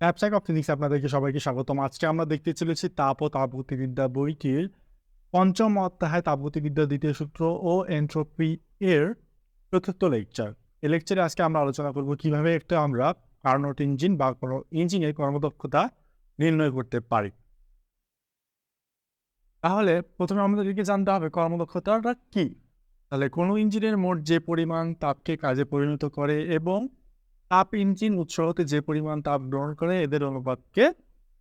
অ্যাপসাইক of physics আপনাদেরকে সবাইকে স্বাগতম। আজকে আমরা দেখতে চলেছি তাপ ও তাপগতিবিদ্যা বইটির পঞ্চম অধ্যায় তাপগতিবিদ্যা দ্বিতীয় সূত্র ও এন্ট্রপি এর চতুর্থ লেকচার। এই লেকচারে আজকে আমরা আলোচনা করব কীভাবে একটা আমরা কার্নোট ইঞ্জিন বা কোনো ইঞ্জিনের কর্মদক্ষতা নির্ণয় করতে পারি। তাহলে প্রথমে আমাদেরকে জানতে হবে কর্মদক্ষতাটা কি? তাহলে কোনো ইঞ্জিনের মোট যে পরিমাণ তাপকে কাজে পরিণত করে এবং তাপ ইঞ্জিন উৎস হতে যে পরিমাণ তাপ গ্রহণ করে, এদের অনুপাতকে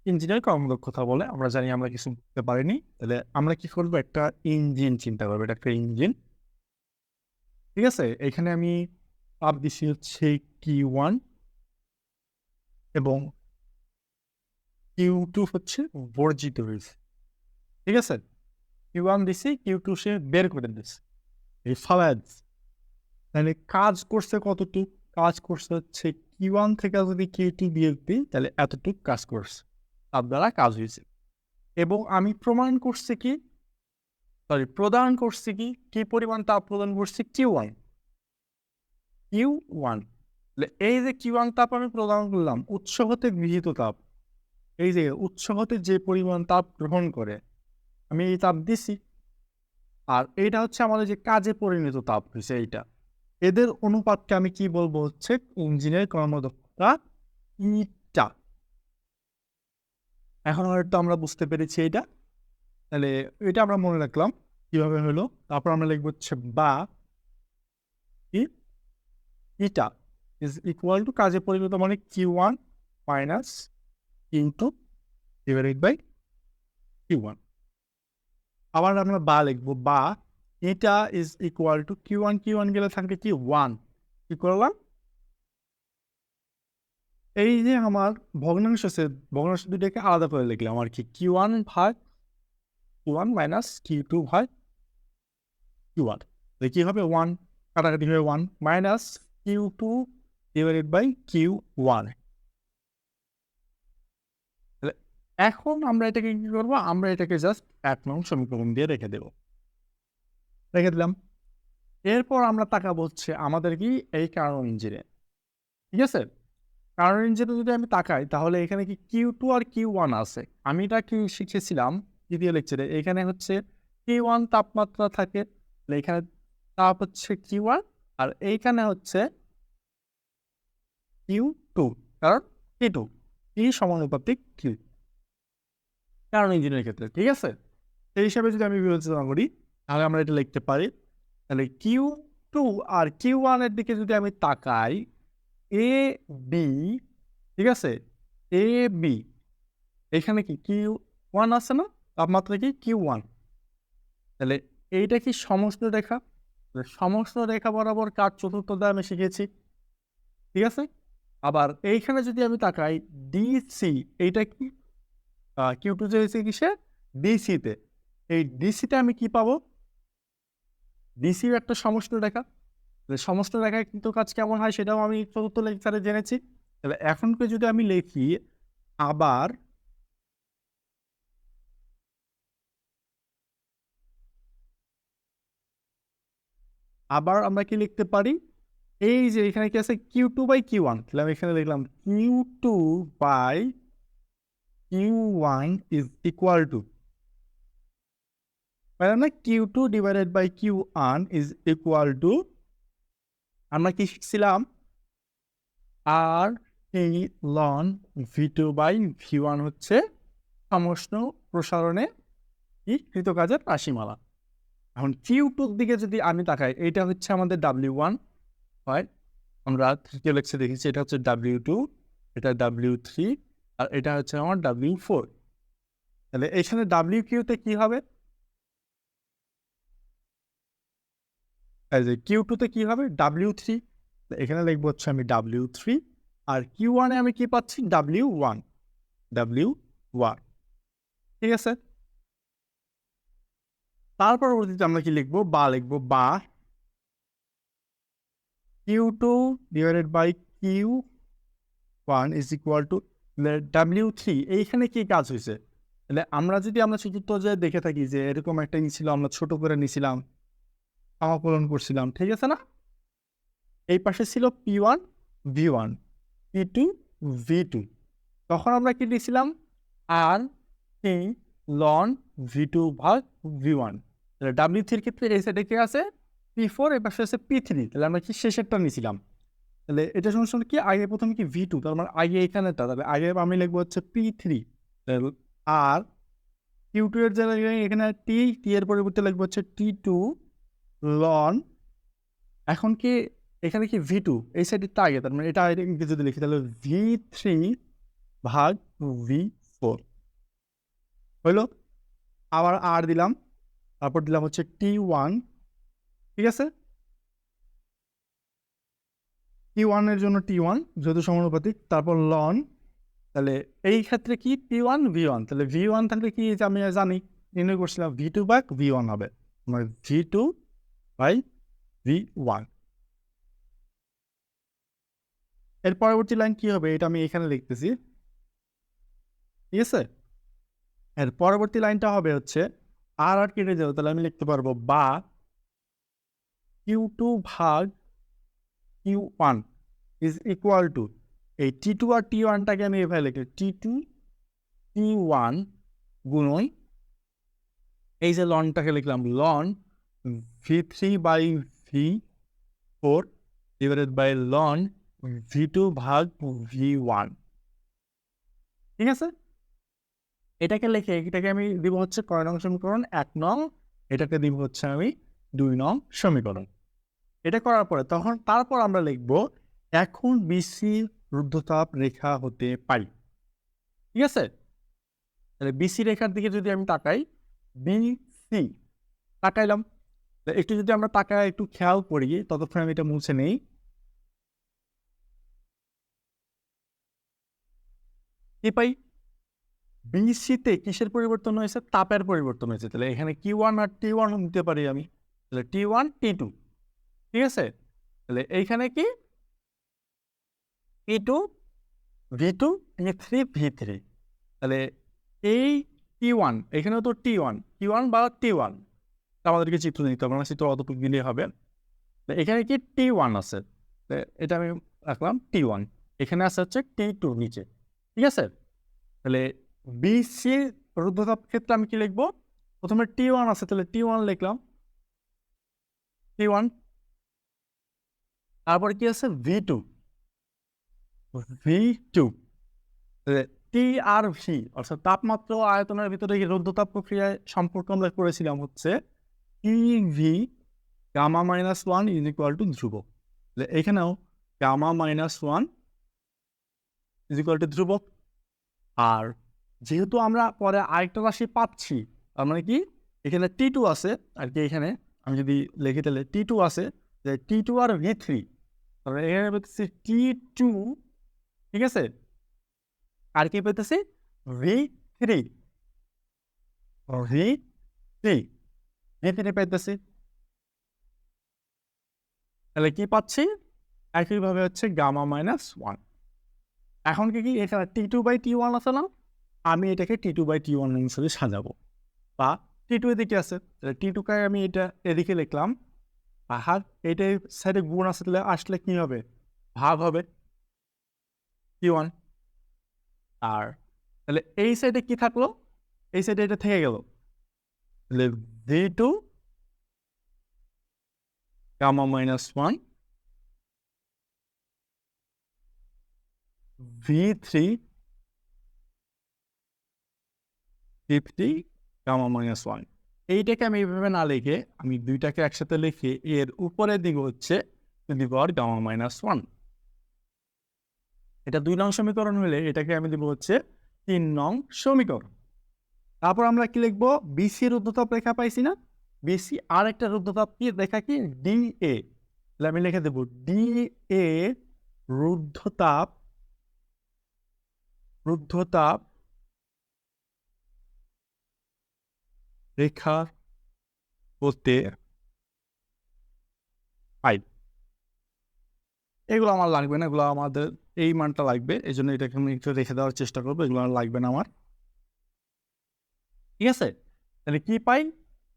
ইঞ্জিনের কর্মদক্ষতা বলে আমরা জানি, আমরা কিছু বুঝতে পারিনি। তাহলে আমরা কি করব? একটা ইঞ্জিন চিন্তা করব, এটা একটা ইঞ্জিন। ঠিক আছে? এখানে আমি তাপ দিছি হচ্ছে কি ওয়ান এবং কিউ টু হচ্ছে বর্জিত হয়েছে। ঠিক আছে? কিউ ওয়ান দিছি কিউ টু সে বের করে দিচ্ছে। এই ফালাদ তাহলে কাজ করছে কতটুকু? কাজ করছে হচ্ছে কি ওয়ান থেকে যদি কিউ টু বিয়োগ দিই, তাহলে এতটুকু কাজ করছে। তার দ্বারা কাজ হয়েছে। এবং আমি প্রমাণ করছি কি? সরি প্রদান করছি কি? কি পরিমাণ তাপ প্রদান করছি? কিউ ওয়ান কিউ ওয়ান এই যে কিউ ওয়ান তাপ আমি প্রদান করলাম, উৎস হতে গৃহীত তাপ। এই যে উৎস হতে যে পরিমাণ তাপ গ্রহণ করে, আমি এই তাপ দিছি। আর এইটা হচ্ছে আমাদের যে কাজে পরিণত তাপ হয়েছে এইটা। এদের অনুপাতকে আমি কি বলব হচ্ছে? ইঞ্জিনের কর্মদক্ষতা ইটা। এখন হয়তো আমরা বুঝতে পেরেছি এটা। তাহলে এটা আমরা মনে রাখলাম কীভাবে হলো। তারপর আমরা লিখব হচ্ছে বা ইটা ইজ ইকুয়াল টু কাজে পরিণত মানে Q one minus into divided by Q one. আবার আমরা বা লিখব বা এটা is equal to Q one Q one গেলে থাকবে কি? ওয়ান কি করলাম? এই যে আমার ভগ্নাংশ আছে ভগ্নাংশ দুটাকে আলাদা করে লিখলাম আর কি। কিউ ওয়ান ভাগ Q one minus Q two ভাগ কিউ ওয়ান কি হবে? ওয়ান কাটাকাটি হবে one minus Q two divided by Q one এখন আমরা এটাকে কি করব? আমরা এটাকে জাস্ট এক নং সমীকরণ দিয়ে রেখে দেব। রেখে দিলাম। এরপর আমরা তাকাবো হচ্ছে আমাদের কি? এই কারণ ইঞ্জিনে। ঠিক আছে? কারণ ইঞ্জিনে যদি আমি তাকাই, তাহলে এখানে কি কিউ টু আর কিউ ওয়ান আছে। আমি এটা কি শিখেছিলাম দ্বিতীয় লেকচারে এখানে হচ্ছে কিউ ওয়ান তাপমাত্রা থাকে এখানে তাপ হচ্ছে কিউ ওয়ান আর এইখানে হচ্ছে কিউ টু কারণ কি টু কি সমানুপাতিক কিউ কারণ ইঞ্জিনের ক্ষেত্রে, ঠিক আছে? সেই হিসাবে যদি আমি বিবেচনা করি তাহলে আমরা এটা লিখতে পারি। তাহলে কিউ টু আর কিউ ওয়ানের দিকে যদি আমি তাকাই এ বি ঠিক আছে? এ বি এখানে কি কিউ ওয়ান আছে না? তাপমাত্রা কি কিউ ওয়ান তাহলে এইটা কি সমস্ত রেখা? সমস্ত রেখা বরাবর কার চতুর্থ আমি শিখেছি? ঠিক আছে? আবার এইখানে যদি আমি তাকাই ডিসি এইটা কি? কিউ টু যে হয়েছে কিসে? ডিসিতে এই ডিসিতে আমি কি পাবো? ডিসির একটা সমস্ত রেখা। সমস্ত রেখায় কিন্তু কাজ কেমন হয় সেটাও আমি চতুর্থ লেকচারে জেনেছি। তাহলে এখনকে যদি আমি লিখি, আবার আবার আমরা কি লিখতে পারি? এই যে এখানে কি আছে? Q two by Q one তাহলে আমি এখানে লিখলাম Q two by Q one is equal to না Q two divided by Q one is equal to আমরা কি শিখছিলাম? আর ln V two by V one হচ্ছে সমস্ত প্রসারণে কি? কৃতকাজের রাশিমালা। এখন কিউ টুর দিকে যদি আমি তাকাই এটা হচ্ছে আমাদের ডাব্লিউ ওয়ান হয়। আমরা তৃতীয় লেকচার দেখেছি এটা হচ্ছে ডাব্লিউ টু এটা ডাব্লিউ থ্রি আর এটা হচ্ছে আমার ডাব্লিউ ফোর তাহলে এখানে ডাব্লিউ কিউতে কী হবে? কিউ টুতে কি হবে? ডাব্লিউ থ্রি এখানে লিখব হচ্ছে আমি ডাব্লিউ থ্রি আর কিউ ওয়ানে আমি কি পাচ্ছি? ডাব্লিউ ওয়ান ডাব্লিউ ওয়ান ঠিক আছে? তার পরবর্তীতে আমরা কি লিখব? বা লিখব বা Q two divided by Q one is equal to W three এইখানে কি কাজ হয়েছে? তাহলে আমরা যদি আমরা চতুর্থ যে দেখে থাকি যে এরকম একটা নিয়েছিল আমরা ছোট করে নিছিলাম সমাকলন করছিলাম, ঠিক আছে না? এই পাশে ছিল P one V one P two V two তখন আমরা কি দিয়েছিলাম আর টি লন ভি টু ভাগ ভি ওয়ান তাহলে ডাব্লিউ থ্রির ক্ষেত্রে এই সাইডে কি আছে? পি ফোর এর পাশে আছে পি থ্রি তাহলে আমরা কি শেষেরটা নিয়েছিলাম তাহলে এটা সমস্যা কি? আগে প্রথমে কি ভি টু তার মানে আগে এখানেটা তবে আগে আমি লিখব হচ্ছে পি থ্রি আর কিউ টু এর জায়গায় এখানে টি টি এর পরিবর্তে লিখব হচ্ছে টি টু লন, এখন কি এখানে কি ভি টু এই সাইডেরটা আগে, তার মানে এটা যদি লিখি, তাহলে ভি থ্রি ভাগ ভি ফোর হইল, আবার আর দিলাম, তারপর দিলাম হচ্ছে টি ওয়ান ঠিক আছে? টি ওয়ানের জন্য টি ওয়ান যেহেতু সমানুপাতিক, তারপর লন, তাহলে এই ক্ষেত্রে কি টি ওয়ান ভি ওয়ান তাহলে ভি ওয়ান থাকলে কি আমি জানি, নির্ণয় করছিলাম V two by V one হবে। মানে V two by V one. এর পরবর্তী লাইন কি হবে? এটা আমি এখানে লিখতেছি। ঠিক আছে? এর পরবর্তী লাইনটা হবে হচ্ছে আর আর কেটে যাবে তাহলে আমি লিখতে পারব বা কিউ টু ভাগ Q one is equal to এই টি টু আর টি ওয়ানটাকে আমি এভাবে লিখি টি টু টি ওয়ান গুণই এই যে লনটাকে লিখলাম ln V three by V four divided by ln V two ভাগ ভি ওয়ান ঠিক আছে? এটাকে লিখে, এটাকে আমি দিব হচ্ছে কয় নং সমীকরণ? এক নং। এটাকে দিব হচ্ছে আমি দুই নং সমীকরণ। এটা করার পরে তখন তারপর আমরা লিখব, এখন বিসি রুদ্ধতাপ রেখা হতে পারি। ঠিক আছে? তাহলে বিসি রেখার দিকে যদি আমি তাকাই বিসি তাকাইলাম। একটু যদি আমরা টাকা একটু খেয়াল করি, ততক্ষণ আমি এটা মুছে নেই। কি পাই বিসিতে কিসের পরিবর্তন হয়েছে? তাপের পরিবর্তন হয়েছে। তাহলে এখানে কি ওয়ান আর টি ওয়ান নিতে পারি আমি। তাহলে টি ওয়ান টি টু ঠিক আছে? তাহলে এইখানে কি? T V T three V three তাহলে এই টি ওয়ান এখানেও তো টি ওয়ান টি ওয়ান বা টি ওয়ান আমাদেরকে চিত্র নিতে হবে না চিত্র অতটুকু দিলেই হবে। এখানে কি টি ওয়ান আছে? এটা আমি রাখলাম টি ওয়ান এখানে আছে হচ্ছে টি টু নিচে। ঠিক আছে? তাহলে বিসি রুদ্ধতাপ ক্ষেত্রে আমি কি লিখব? প্রথমে টি ওয়ান আছে, তাহলে টি ওয়ান লিখলাম। টি ওয়ান তারপরে কি আছে? V two V two T আর ভি অর্থাৎ তাপমাত্রা আয়তনের ভিতরে রুদ্ধতাপ প্রক্রিয়ায় সম্পর্ক আমরা করেছিলাম হচ্ছে T V gamma minus one is equal to ধ্রুবক তাহলে এখানেও gamma minus one is equal to ধ্রুবক আর যেহেতু আমরা পরে আরেকটা রাশি পাচ্ছি, তার মানে কি? এখানে টি টু আছে, আর কি এখানে? আমি যদি লিখি তাহলে টি টু আছে যে টি টু আর ভি থ্রি তাহলে এখানে পেতেছি টি টু ঠিক আছে? আর কি পেতেছি? V three V three three পেতেছি তাহলে কি পাচ্ছি? একইভাবে হচ্ছে গামা মাইনাস ওয়ান। এখন কি কি, এখানে T two by T one আছে না? আমি এটাকে T two by T one হিসেবে সাজাবো। বা টি টু এদিকে আছে। তাহলে টি টুকে আমি এটা এদিকে লিখলাম। আর এটা সাইডে গুণ তাহলে আসলে কী হবে? ভাগ হবে টি ওয়ান আর তাহলে এই সাইডে কি থাকল? এই সাইডে এটা থেকে গেল। তাহলে V two gamma minus one V three fifty gamma minus one এইটাকে আমি এইভাবে না লিখে, আমি দুইটাকে একসাথে লিখে, এর উপরের দিকে হচ্ছে দিব আর গামা মাইনাস ওয়ান এটা দুই নং সমীকরণ হলে এটাকে আমি দিব হচ্ছে তিন নং সমীকরণ। তারপর আমরা কি লিখব? বিসি রুদ্ধতাপ রেখা পাইছি না? বিসি আর একটা রুদ্ধতাপ কি? রেখা কি? ডি এ আমি লিখে দেবো এ রুদ্ধতাপ রুদ্ধতাপ রেখা হতে আই এগুলো আমার লাগবে না, এগুলো আমাদের, এই মানটা লাগবে, এই জন্য এটাকে আমি একটু রেখে দেওয়ার চেষ্টা করব, এগুলো আর লাগবে না আমার। ঠিক আছে? তাহলে কি পাই?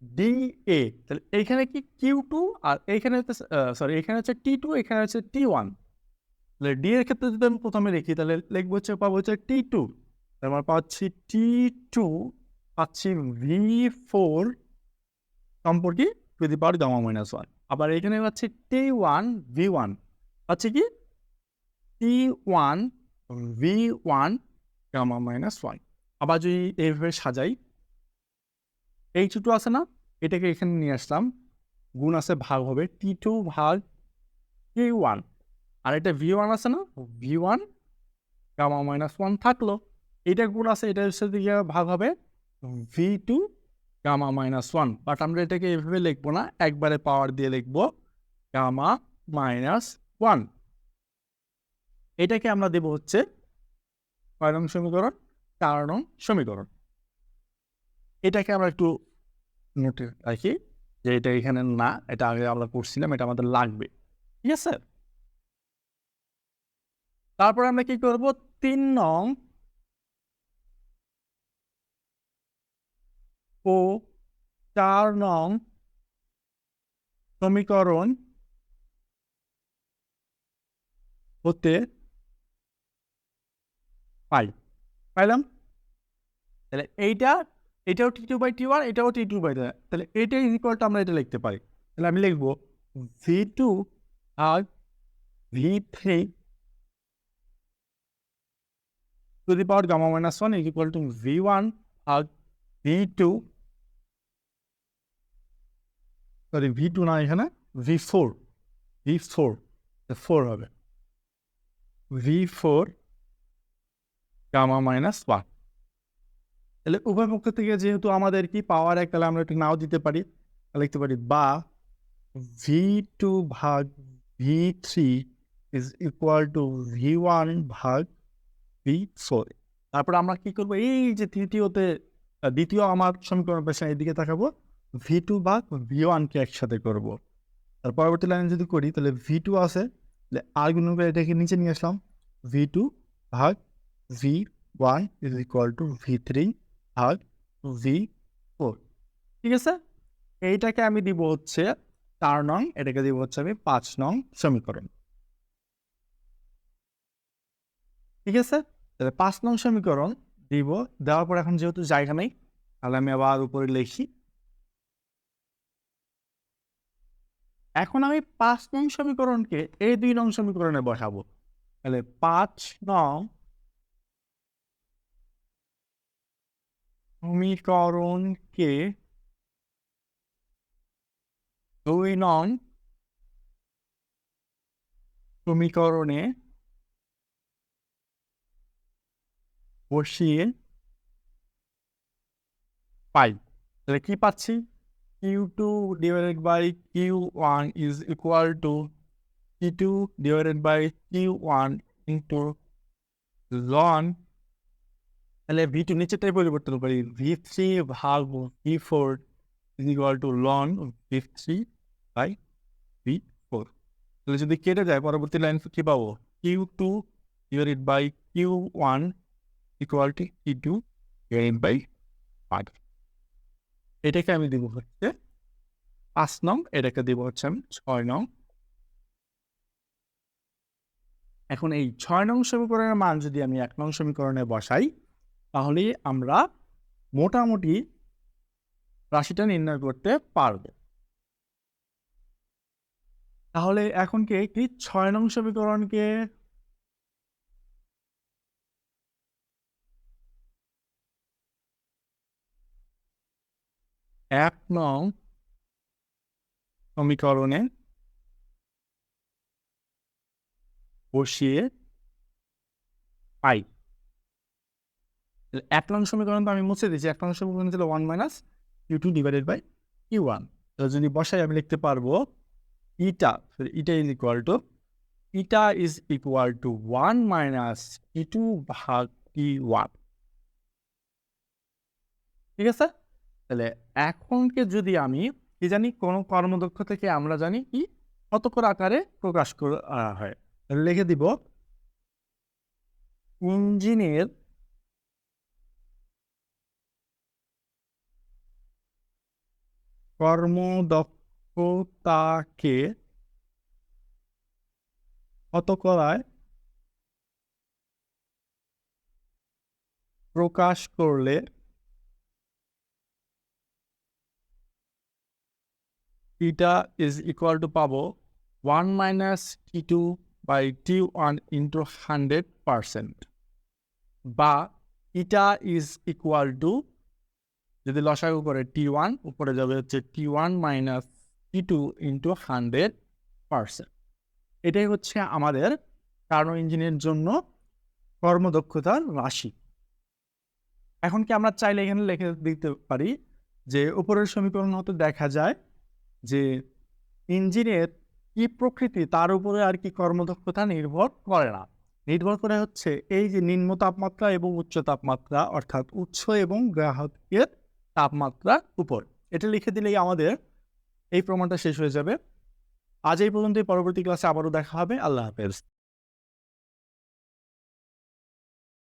ডি এ তাহলে এইখানে কি কিউ টু আর এইখানে হচ্ছে সরি এখানে হচ্ছে টি টু এখানে হচ্ছে টি ওয়ান তাহলে ডি এর ক্ষেত্রে যদি আমি প্রথমে লিখি, তাহলে লিখব হচ্ছে, পাবো হচ্ছে টি টু আমরা পাচ্ছি টি টু পাচ্ছি ভি ফোর সম্পর্কে to the power gamma minus one আবার এখানে পাচ্ছি টি ওয়ান ভি ওয়ান পাচ্ছি কি? T one V one gamma minus one আবার যদি এইভাবে সাজাই এই ছোটো আছে না, এটাকে এখানে নিয়ে আসলাম। গুণ আছে ভাগ হবে টি টু ভাগ টি ওয়ান আর এটা ভি ওয়ান আছে না V one gamma minus one থাকল। এটা গুণ আছে এটার সাথে গিয়ে ভাগ হবে V two gamma minus one but আমরা এটাকে এভাবে লিখব না, একবারে পাওয়ার দিয়ে লিখব গামা মাইনাস ওয়ান এটাকে আমরা দেব হচ্ছে, কয় নং সমীকরণ? চার নং সমীকরণ। এটাকে আমরা একটু নোটে রাখি যে এটা এখানে না, এটা আগে আমরা করছিলাম এটা আমাদের লাগবে। ঠিক আছে? তারপর আমরা কি করব? তিন নং ও চার নং সমীকরণ হতে পাই। পাইলাম? তাহলে এইটা এটাও T two by T one এটাও টি টু বাই তাহলে এটা ইজ ইকুয়ালটা আমরা এটা লিখতে পারি। তাহলে আমি লিখব V two R V three to the power gamma minus one is equal to V one R V two sorry V two না এখানে V four V four four হবে। V four gamma minus one তাহলে উভয় পক্ষ থেকে যেহেতু আমাদের কি পাওয়ার এক, তাহলে আমরা একটু নাও দিতে পারি। লিখতে পারি, বা ভি টু ভাগ V three is equal to V one ভাগ ভি ফোর তারপর আমরা কি করব? এই যে তৃতীয়তে, দ্বিতীয় আমার সমীকরণ পেশা এদিকে তাকাবো। ভি টু ভাগ ভি ওয়ানকে একসাথে করব। তার পরবর্তী লাইনে যদি করি, তাহলে ভি টু আছে। তাহলে আর গুণ করে এটাকে নিচে নিয়ে আসলাম। ভি টু ভাগ V one is equal to V three ভাগ ভি ফোর ঠিক আছে? এইটাকে আমি দিব হচ্ছে চার নং, এটাকে দিব হচ্ছে আমি পাঁচ নং সমীকরণ। ঠিক আছে? তাহলে পাঁচ নং সমীকরণ দিব, দেওয়ার পর এখন যেহেতু জায়গা নেই, তাহলে আমি আবার উপরে লিখি। এখন আমি পাঁচ নং সমীকরণকে এই দুই নং সমীকরণে বসাবো। তাহলে পাঁচ নং সমীকরণকে দুই নং সমীকরণে বসিয়ে পাই। তাহলে কি পাচ্ছি? Q two divided by Q one is equal to কি two divided by Q one into ln তাহলে ভি টু নিচেটাই পরিবর্তন করি। ভি থ্রি ভাগ V four is equal to ln V three by V four তাহলে যদি কেটে যায়, পরবর্তী লাইন কি পাবো? Q two divided by Q one equal to কি টু ডিভাইডেড বাই ফাইভ এটাকে আমি দিব হচ্ছে পাঁচ নং, এটাকে দিব হচ্ছে আমি ছয় নং। এখন এই ছয় নং সমীকরণের মান যদি আমি এক নং সমীকরণে বসাই তাহলে আমরা মোটামুটি রাশিটা নির্ণয় করতে পারব। তাহলে এখন কি? কি? ছয় নং সমীকরণকে এক নং সমীকরণে বসিয়ে পাই। এক নং সমীকরণ তো আমি মুছে দিয়েছি। এক নং সমীকরণ ছিল one minus U two divided by U one যদি বসাই আমি লিখতে পারব eta eta is equal to eta is equal to one minus E two ভাগ ই ওয়ান ঠিক আছে? তাহলে এখনকে যদি আমি, কি জানি, কোনো কর্মদক্ষ থেকে আমরা জানি কি কতক্ষর আকারে প্রকাশ করা হয়? লিখে দিব, ইঞ্জিনের কর্মদক্ষতাকে শতকরায় প্রকাশ করলে ইটা ইজ ইকুয়াল টু পাবো one minus T two by T one into hundred percent বা ইটা ইজ ইকুয়াল টু যদি লসাগু করে টি ওয়ান উপরে যাবে হচ্ছে T one minus T two into hundred percent এটাই হচ্ছে আমাদের কার্নো ইঞ্জিনের জন্য কর্মদক্ষতার রাশি। এখন কি আমরা চাইলে এখানে লিখে দিতে পারি যে উপরের সমীকরণ হতে দেখা যায় যে ইঞ্জিনের কি প্রকৃতি, তার উপরে আর কি কর্মদক্ষতা নির্ভর করে না। নির্ভর করে হচ্ছে এই যে নিম্ন তাপমাত্রা এবং উচ্চ তাপমাত্রা, অর্থাৎ উৎস এবং গ্রাহকের তাপমাত্রার উপর। এটা লিখে দিলেই আমাদের এই প্রমাণটা শেষ হয়ে যাবে। আজ এই পর্যন্তই। পরবর্তী ক্লাসে আবারও দেখা হবে। আল্লাহ হাফেজ।